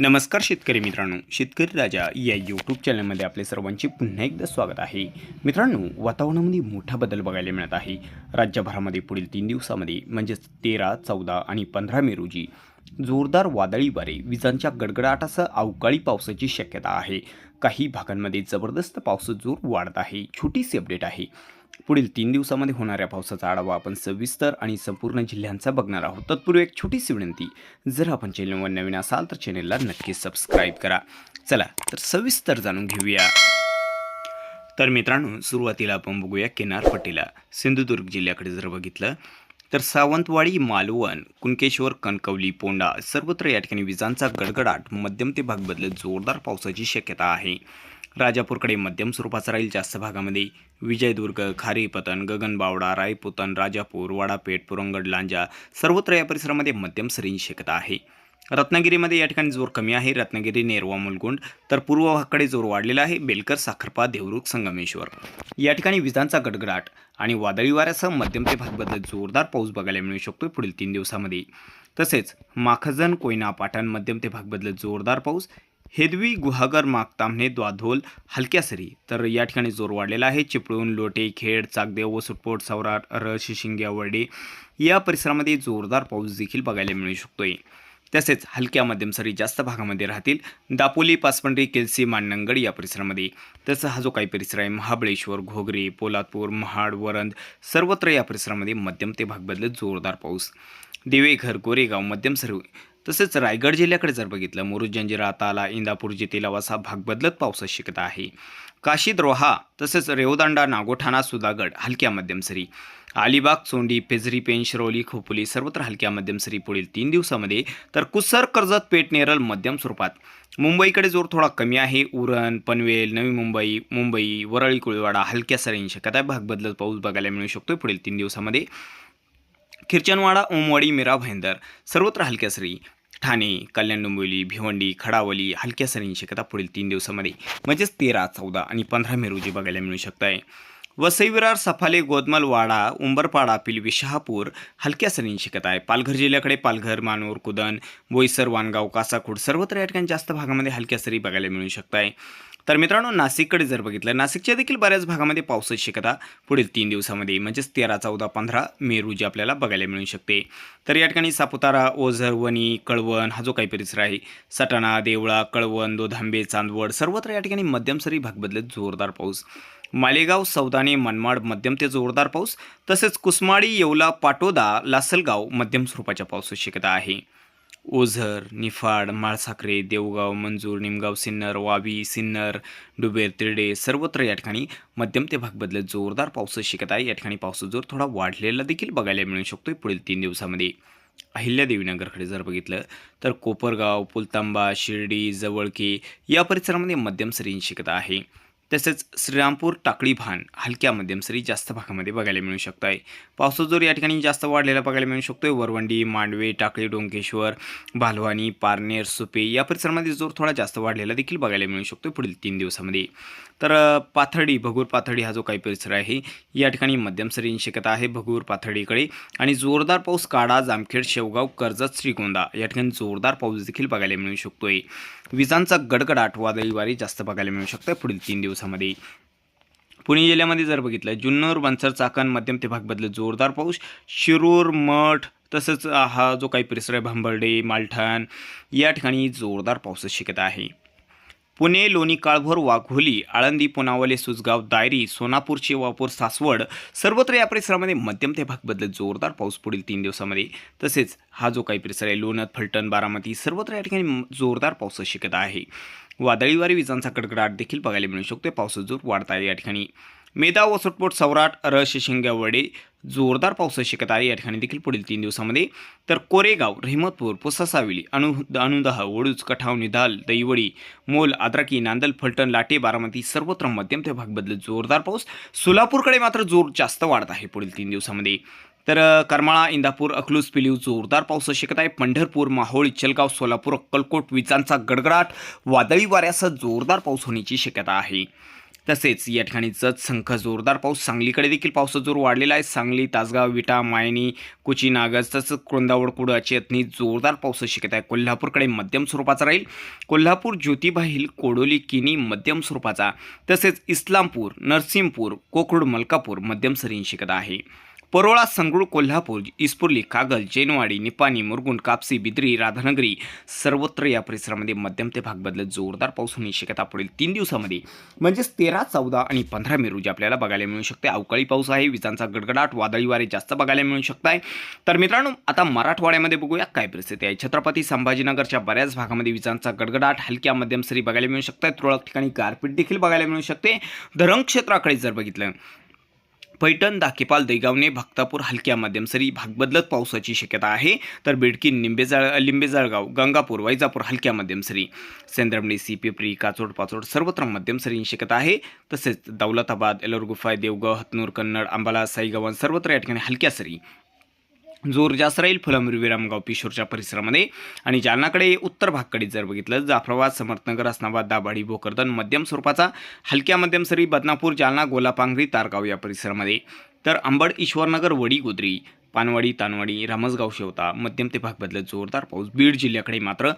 नमस्कार शेतकरी मित्रांनो शेतकरी राजा या यूट्यूब चॅनलमध्ये आपले सर्वांचे पुन्हा एकदा स्वागत आहे. मित्रांनो वातावरणामध्ये मोठा बदल बघायला मिळत आहे. राज्यभरामध्ये पुढील तीन दिवसामध्ये म्हणजेच तेरा चौदा आणि पंधरा मे रोजी जोरदार वादळी वारे विजांच्या गडगडाटासह अवकाळी पावसाची शक्यता आहे. काही भागांमध्ये जबरदस्त पावसाचा जोर वाढत आहे. छोटीशी अपडेट आहे. पुढील तीन दिवसामध्ये होणाऱ्या पावसाचा आढावा आपण सविस्तर आणि संपूर्ण जिल्ह्यांचा बघणार आहोत. तत्पूर्वी एक छोटीशी विनंती. जर आपण चॅनलवर नवीन असाल तर चॅनेलला नक्की सबस्क्राईब करा. चला तर सविस्तर जाणून घेऊया. तर मित्रांनो सुरुवातीला आपण बघूया किनारपट्टीला. सिंधुदुर्ग जिल्ह्याकडे जर बघितलं तर सावंतवाडी मालवण कुणकेश्वर कणकवली पोंडा सर्वत्र या ठिकाणी विजांचा गडगडाट. मध्यम ते भाग बदलत जोरदार पावसाची शक्यता आहे. राजापूरकडे मध्यम स्वरूपाचा राहील जास्त भागामध्ये. विजयदुर्ग खारीपतन गगनबावडा रायपुतन राजापूर वाडापेठ पुरंगड लांजा सर्वत्र या परिसरामध्ये मध्यम सरींची शक्यता आहे. रत्नागिरीमध्ये या ठिकाणी जोर कमी आहे. रत्नागिरी नेरवा मुलगुंड तर पूर्व भागाकडे जोर वाढलेला आहे. बेलकर साखरपा देवरुख संगमेश्वर. या ठिकाणी विजांचा गडगडाट आणि वादळी वाऱ्यासह मध्यम ते भागबद्दल जोरदार पाऊस बघायला मिळू शकतो पुढील तीन दिवसामध्ये. तसेच माखजन कोयना पाटण मध्यम ते भागबद्दल जोरदार पाऊस. हेदवी गुहागर मागतामणे द्वाधोल हलक्या सरी तर या ठिकाणी जोर वाढलेला आहे. चिपळूण लोटे खेड चाकदेव वसुटपोट सौराट र शिशिंग्या वर्डे या परिसरामध्ये जोरदार पाऊस देखील बघायला मिळू शकतोय. तसेच हलक्या मध्यम सरी जास्त भागामध्ये राहतील. दापोली पासपंड्री केलसी माननंगड या परिसरामध्ये. तसं हा जो काही परिसर आहे महाबळेश्वर घोगरे पोलादपूर महाड वरंद सर्वत्र या परिसरामध्ये मध्यम ते भाग बदलत जोरदार पाऊस. देवेघर गोरेगाव मध्यम सरी तसेच रायगड जिल्ह्याकडे जर बघितलं मुरुड जंजिरा ताला इंदापूर जितेला असा भाग बदलत पावसाची शक्यता आहे. काशीद रोहा तसेच रेवदांडा नागोठाणा सुधागड हलक्या मध्यम सरी. अलिबाग चोंडी पेजरी पेन शिरोली खोपोली सर्वत्र हलक्या मध्यम सरी पुढील तीन दिवसामध्ये तर कुसर कर्जत पेठ नेरल मध्यम स्वरूपात. मुंबईकडे जोर थोडा कमी आहे. उरण पनवेल नवी मुंबई मुंबई वरळी कुळवाडा हलक्या सरींची शक्यता भाग बदलत पाऊस बघायला मिळू शकतो पुढील तीन दिवसामध्ये. खिरचनवाडा ओमवाडी मीरा भाईंदर सर्वत्र हलक्या सरी. ठाणे कल्याण डोंबिवली भिवंडी खडावली हलक्या सरींची शक्यता पुढील तीन दिवसामध्ये. म्हणजेच तेरा चौदा आणि पंधरा मे रोजी बघायला मिळू शकत आहे वसई विरार सफाले गोदमल वाडा उंबरपाडा पिलवी शहापूर हलक्या सरींनी शिकत आहे. पालघर जिल्ह्याकडे पालघर मानूर कुदन बोईसर वानगाव कासाखूड सर्वत्र या ठिकाणी जास्त भागामध्ये हलक्या सरी बघायला मिळू शकत आहे तर मित्रांनो नाशिककडे जर बघितलं नाशिकच्या देखील बऱ्याच भागामध्ये पावसाची शक्यता पुढील तीन दिवसामध्ये म्हणजेच तेरा चौदा पंधरा मे रोजी आपल्याला बघायला मिळू शकते. तर या ठिकाणी सापुतारा ओझर वणी कळवण हा जो काही परिसर आहे सटाणा देवळा कळवण दोधांबे चांदवड सर्वत्र या ठिकाणी मध्यम सरी भाग बदलत जोरदार पाऊस. मालेगाव सौदाने मनमाड मध्यम ते जोरदार पाऊस तसेच कुसमाडी येवला पाटोदा लासलगाव मध्यम स्वरूपाच्या पावसाची शक्यता आहे. ओझर निफाड माळसाखरे देवगाव मंजूर निमगाव सिन्नर वावी सिन्नर डुबेर तिरडे सर्वत्र या ठिकाणी मध्यम ते भाग बदलत जोरदार पावसाची शक्यता आहे. या ठिकाणी पावसाचा जोर थोडा वाढलेला देखील बघायला मिळू शकतो पुढील तीन दिवसामध्ये. अहिल्यादेवीनगरकडे जर बघितलं तर कोपरगाव पुलतांबा शिर्डी जवळके या परिसरामध्ये मध्यम सरींची शक्यता आहे. तसेच श्रीरामपूर टाकळी भान हलक्या मध्यम सरी जास्त भागामध्ये बघायला मिळू शकत आहे पावसाचा जोर या ठिकाणी जास्त वाढलेला बघायला मिळू शकतोय. वरवंडी मांडवे टाकळी डोंकेश्वर भालवानी पारनेर सुपे या परिसरामध्ये जोर थोडा जास्त वाढलेला देखील बघायला मिळू शकतो पुढील तीन दिवसामध्ये. तर पाथर्डी भगूर पाथर्डी हा जो काही परिसर आहे या ठिकाणी मध्यम सरींची शक्यता आहे भगूर पाथर्डीकडे. आणि जोरदार पाऊस काडा जामखेड शेवगाव कर्जत श्रीगोंदा या ठिकाणी जोरदार पाऊस देखील बघायला मिळू शकतोय. विजांचा गडगडाट वादळी वारी जास्त बघायला मिळू शकतं पुढील तीन दिवस दिवसामध्ये. पुणे जिल्ह्यामध्ये जर बघितलं जुन्नर बनसर चाकण मध्यम ते भाग बदलत जोरदार पाऊस शिरूर मठ तसंच हा जो काही परिसर आहे भांबर्डे मालठाण या ठिकाणी जोरदार पावसाची शक्यता आहे. पुणे लोणी काळभोर वाघोली आळंदी पुनावले सुजगाव दायरी सोनापूर शेवापूर सासवड सर्वत्र या परिसरामध्ये मध्यम ते भाग बदलत जोरदार पाऊस पुढील तीन दिवसामध्ये. तसेच हा जो काही परिसर आहे लोणत फलटण बारामती सर्वत्र या ठिकाणी जोरदार पावसाची शक्यता आहे. वादळी वारे विजांचा कडकडाट देखील बघायला मिळू शकतो पावसाचा जोर वाढत आहे या ठिकाणी. मेदा वसटपोट सौराट रस शिंग्यावडे जोरदार पावसाची शक्यता आहे या ठिकाणी देखील पुढील तीन दिवसामध्ये. तर कोरेगाव रहिमतपूर पुसासाविली अनु अनुदह वडूज कठाव निधाल दैवडी मोल आद्राकी नांदल फलटण लाटे बारामती सर्वत्र मध्यम ते भाग बदलत जोरदार पाऊस. सोलापूरकडे मात्र जोर जास्त वाढत आहे पुढील तीन दिवसामध्ये. तर करमाळा इंदापूर अकलूज पिलीव जोरदार पाऊस शिकत आहे. पंढरपूर माहोळ इचलगाव सोलापूर अक्कलकोट विजांचा गडगडाट वादळी वाऱ्यासह जोरदार पाऊस होण्याची शक्यता आहे. तसेच या ठिकाणी जत संख जोरदार पाऊस. सांगलीकडे देखील पावसाचा जोर वाढलेला आहे. सांगली तासगाव विटा मायनी कुची नागज तसंच कृंदावड कुडा चेतनी जोरदार पाऊस शिकत आहे. कोल्हापूरकडे मध्यम स्वरूपाचा राहील. कोल्हापूर ज्योतिबा हिल कोडोली किनी मध्यम स्वरूपाचा. तसेच इस्लामपूर नरसिंहपूर कोकरूड मलकापूर मध्यम सरीन शिकत आहे. परोळा संगरूळ कोल्हापूर इस्पुर्ली कागल जैनवाडी निपाणी मुरगुंड कापसी बिद्री राधानगरी सर्वत्र या परिसरामध्ये मध्यम ते भाग बदलत जोरदार पाऊस होण्याची शक्यता पुढील तीन दिवसामध्ये. म्हणजेच तेरा चौदा आणि पंधरा मे रोजी आपल्याला बघायला मिळू शकते. अवकाळी पाऊस आहे विजांचा गडगडाट वादळी वारे जास्त बघायला मिळू शकत आहे तर मित्रांनो आता मराठवाड्यामध्ये बघूया काय परिस्थिती आहे. छत्रपती संभाजीनगरच्या बऱ्याच भागामध्ये विजांचा गडगडाट हलक्या मध्यम सरी बघायला मिळू शकतात तुरळक ठिकाणी गारपीट देखील बघायला मिळू शकते. धरण क्षेत्राकडे जर बघितलं पैठण दाकेपाल दैगावने भक्तापूर हलक्या मध्यम सरी भाग बदलत पावसाची शक्यता आहे. तर बिडकी निंबेजाळ लिंबेजळगाव गंगापूर वैजापूर हलक्या मध्यम सरी. सेंद्रमणी सी पिपरी काचोड पाचोड सर्वत्र मध्यम सरींची शक्यता आहे. तसेच दौलताबाद एलोरगुफाय देवगाव हतनूर कन्नड अंबाला साईगावन सर्वत्र या ठिकाणी हलक्या सरी. जोर जास्त राहील फुलंब्री विरामगाव पिशोरच्या परिसरामध्ये. आणि जालनाकडे उत्तर भागकडे जर बघितलं जाफराबाद समर्थनगर असनाबाद दाभाडी भोकरदन मध्यम स्वरूपाचा हलक्या मध्यम सरी बदनापूर जालना गोलापांगरी तारगाव या परिसरामध्ये. तर अंबड ईश्वरनगर वडी गोद्री पानवाडी तानवाडी रामसगाव शेवता मध्यम ते भाग बदलत जोरदार पाऊस बीड जिल्ह्याकडे मात्र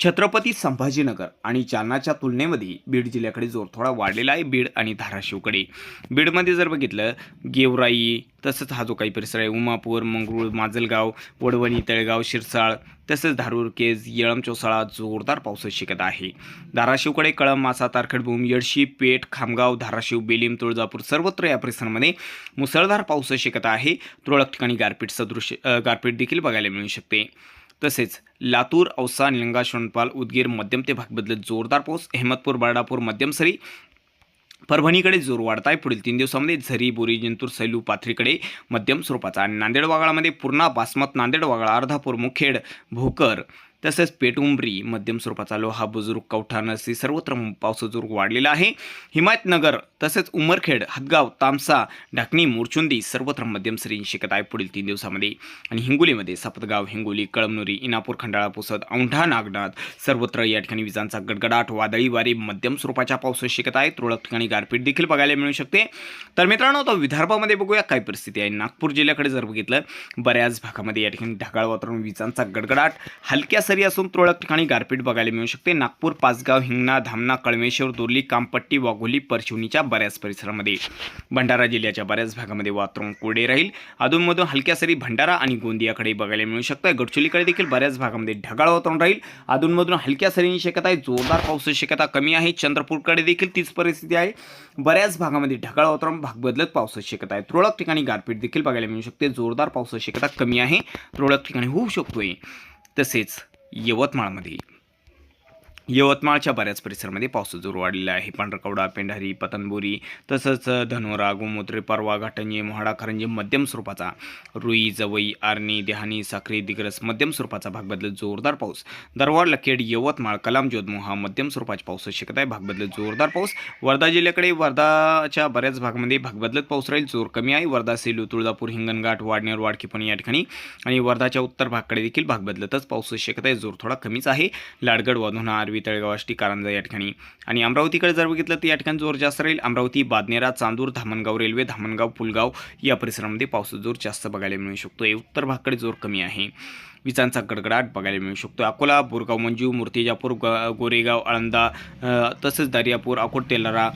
छत्रपती संभाजीनगर आणि जालनाच्या तुलनेमध्ये बीड जिल्ह्याकडे जोर थोडा वाढलेला आहे. बीड आणि धाराशिवकडे. बीडमध्ये जर बघितलं गेवराई तसंच हा जो काही परिसर आहे उमापूर मंगरूळ माजलगाव वडवणी तळेगाव शिरसाळ तसेच धारूर केज येळम चोसाळा जोरदार पावसाची शक्यता आहे. धाराशिवकडे कळम मासा तारखेडभूम येडशी पेठ खामगाव धाराशिव बेलीम तुळजापूर सर्वत्र या परिसरामध्ये मुसळधार पावसाची शक्यता आहे. तुरळक ठिकाणी गारपीट सदृश गारपीट देखील बघायला मिळू शकते. तसेच लातूर औसा निलंगा शोणपाल उदगीर मध्यम ते भागबदलत जोरदार पाऊस अहमदपूर बर्डापूर मध्यम सरी परभणीकडे जोर वाढत आहे पुढील तीन दिवसामध्ये झरी बोरी जिंतूर सैलू पाथरीकडे मध्यम स्वरूपाचा. आणि नांदेड वागाळामध्ये पूर्णा बासमत नांदेड वागाळ अर्धापूर मुखेड भोकर तसेच पेटुंबरी मध्यम स्वरूपाचा लोहा बुजुर्ग कवठा नरसी सर्वत्र पावसाजुर्ग वाढलेला आहे. हिमायतनगर तसेच उमरखेड हदगाव तामसा ढाकणी मोरचुंदी सर्वत्र मध्यम सरी शिकत आहे पुढील तीन दिवसामध्ये. आणि हिंगोलीमध्ये सपतगाव हिंगोली कळमनुरी इनापूर खंडाळा पुसद औंढा नागनाथ सर्वत्र या ठिकाणी विजांचा गडगडाट वादळी वारे मध्यम स्वरूपाच्या पावसाची शिकत आहे. तुरळक ठिकाणी गारपीट देखील बघायला मिळू शकते. तर मित्रांनो आता विदर्भामध्ये बघूया काय परिस्थिती आहे. नागपूर जिल्ह्याकडे जर बघितलं बऱ्याच भागामध्ये या ठिकाणी ढगाळ वातावरण विजांचा गडगडाट हलक्या सरी असून तुरळक ठिकाणी गारपीट बघायला मिळू शकते. नागपूर पाचगाव हिंगणा धामणा कळमेश्वर दुर्ली कामपट्टी वाघोली परशिवनीच्या बऱ्याच परिसरामध्ये. भंडारा जिल्ह्याच्या बऱ्याच भागामध्ये वातावरण कोरडे राहील. अधूनमधून हलक्या सरी भंडारा आणि गोंदियाकडे बघायला मिळू शकतं गडचिरोलीकडे देखील बऱ्याच भागामध्ये ढगाळ वातावरण राहील. अधूनमधून हलक्या सरींची शक्यता आहे. जोरदार पावसाची शक्यता कमी आहे. चंद्रपूरकडे देखील तीच परिस्थिती आहे. बऱ्याच भागामध्ये ढगाळ वातावरण भाग बदलत पावसाची शक्यता आहे. तुरळक ठिकाणी गारपीट देखील बघायला मिळू शकते. जोरदार पावसाची शक्यता कमी आहे. तुरळक ठिकाणी होऊ शकतोय. तसेच यवतमाळमध्ये. यवतमाळच्या बऱ्याच परिसरामध्ये पावसाचा जोर वाढलेला आहे. पांढरकवडा पेंढारी पतनबोरी तसंच धनोरा गोमूत्रे परवा घाटंजे मोहाडा करंजे मध्यम स्वरूपाचा रुई जवई आर्णी देहानी साखरी दिग्रस मध्यम स्वरूपाचा भाग बदलत जोरदार पाऊस. दरवाड लखेड यवतमाळ कलाम जोधमो हा मध्यम स्वरूपाची पावसाची शक्यता आहे. भाग बदलत जोरदार पाऊस. वर्धा जिल्ह्याकडे वर्धाच्या बऱ्याच भागामध्ये भाग बदलत पाऊस राहील. जोर कमी आहे. वर्धा सेलू तुळजापूर हिंगणघाट वाडनेर वाडकीपणी या ठिकाणी आणि वर्धाच्या उत्तर भागाकडे देखील भाग बदलतच पावसाची शक्यता आहे. जोर थोडा कमीच आहे. लाडगड वाधोना आरवी तळेगाव आष्टी कारंजा या ठिकाणी. आणि अमरावतीकडे जर बघितलं तर या ठिकाणी जोर जास्त राहील. अमरावती बादनेरा चांदूर धामणगाव रेल्वे धामणगाव पुलगाव या परिसरामध्ये पावसाचा जोर जास्त बघायला मिळू शकतो उत्तर भागाकडे जोर कमी आहे. विजांचा गडगडाट बघायला मिळू शकतो अकोला बोरगाव मंजू मूर्तिजापूर ग गोरेगाव आळंदा तसेच दर्यापूर अकोट तेलारा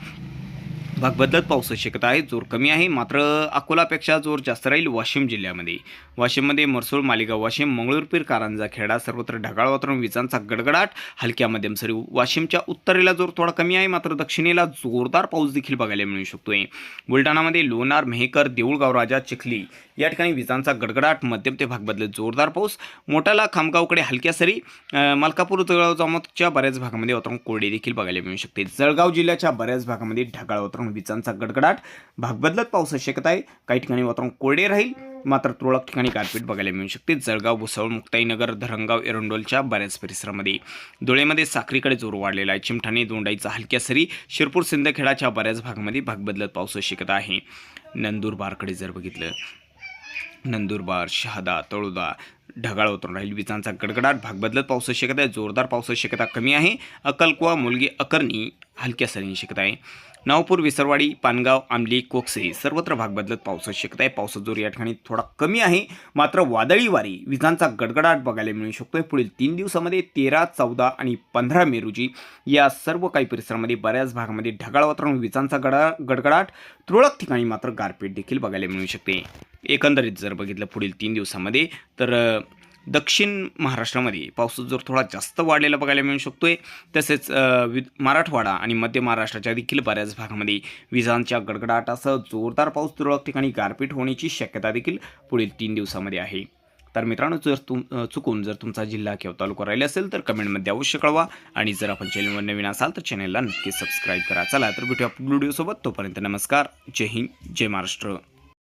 भाग बदलत पावसाची शक्यता आहे. जोर कमी आहे. मात्र अकोलापेक्षा जोर जास्त राहील वाशिम जिल्ह्यामध्ये. वाशिममध्ये मरसूळ मालेगाव वाशिम मंगळूरपीर कारंजा खेडा सर्वत्र ढगाळ वातावरण विजांचा गडगडाट हलक्या मध्यम सरी वाशिमच्या उत्तरेला जोर थोडा कमी आहे. मात्र दक्षिणेला जोरदार पाऊस देखील बघायला मिळू शकतोय. बुलढाणामध्ये लोणार मेहकर देऊळगाव राजा चिखली या ठिकाणी विजांचा गडगडाट मध्यम ते भाग बदलत जोरदार पाऊस. मोठाला खामगावकडे हलक्या सरी मलकापूर जळगाव जामोदच्या बऱ्याच भागामध्ये वातावरण कोरडे देखील बघायला मिळू शकते. जळगाव जिल्ह्याच्या बऱ्याच भागामध्ये ढगाळ वातावरण विजांचा गडगडाट. भाग बदलत पावसाची शक्यता आहे काही ठिकाणी वातावरण कोरडे राहील. मात्र तुरळक ठिकाणी गारपीट बघायला मिळू शकते. जळगाव भुसावळ मुक्ताईनगर धरणगाव एरंडोलच्या बऱ्याच परिसरामध्ये. धुळेमध्ये साखरीकडे जोर वाढलेला आहे. चिमठाणे दोंडाईचा हलक्या सरी. शिरपूर सिंदखेडाच्या बऱ्याच भागामध्ये भाग बदलत पावसाची शक्यता आहे. नंदुरबारकडे जर बघितलं. नंदुरबार शहादा तळोदा ढगाळ उतरून राहील. विजांचा गडगडाट. भाग बदलत पावसाची शक्यता आहे. जोरदार पावसाची शक्यता कमी आहे. अक्कलकुवा मुलगी अकर्णी हलक्या सरींची शक्यता आहे. नावपूर विसरवाडी पानगाव आमली कोकसे सर्वत्र भाग बदलत पावसाची शक्यता आहे. पावसाचा जोर या ठिकाणी थोडा कमी आहे. मात्र वादळी वारी विजांचा गडगडाट बघायला मिळू शकतोय. पुढील तीन दिवसामध्ये तेरा चौदा आणि पंधरा मे रोजी या सर्व काही परिसरामध्ये बऱ्याच भागामध्ये ढगाळ वातावरण विजांचा गडा गडगडाट. तुरळक ठिकाणी मात्र गारपीट देखील बघायला मिळू शकते. एकंदरीत जर बघितलं पुढील तीन दिवसामध्ये तर दक्षिण महाराष्ट्रामध्ये पावसाचा जोर थोडा जास्त वाढलेला बघायला मिळू शकतो आहे तसेच वि मराठवाडा आणि मध्य महाराष्ट्राच्या देखील बऱ्याच भागामध्ये विजांच्या गडगडाटासह जोरदार पाऊस तुरळक ठिकाणी गारपीट होण्याची शक्यता देखील पुढील तीन दिवसामध्ये आहे. तर मित्रांनो जर तुम चुकून जर तुमचा जिल्हा किंवा तालुका राहिला असेल तर कमेंटमध्ये अवश्य कळवा. आणि जर आपण चॅनलवर नवीन असाल तर चॅनलला नक्की सबस्क्राईब करा. चला तर भेटूया व्हिडिओसोबत. तोपर्यंत नमस्कार. जय हिंद जय महाराष्ट्र.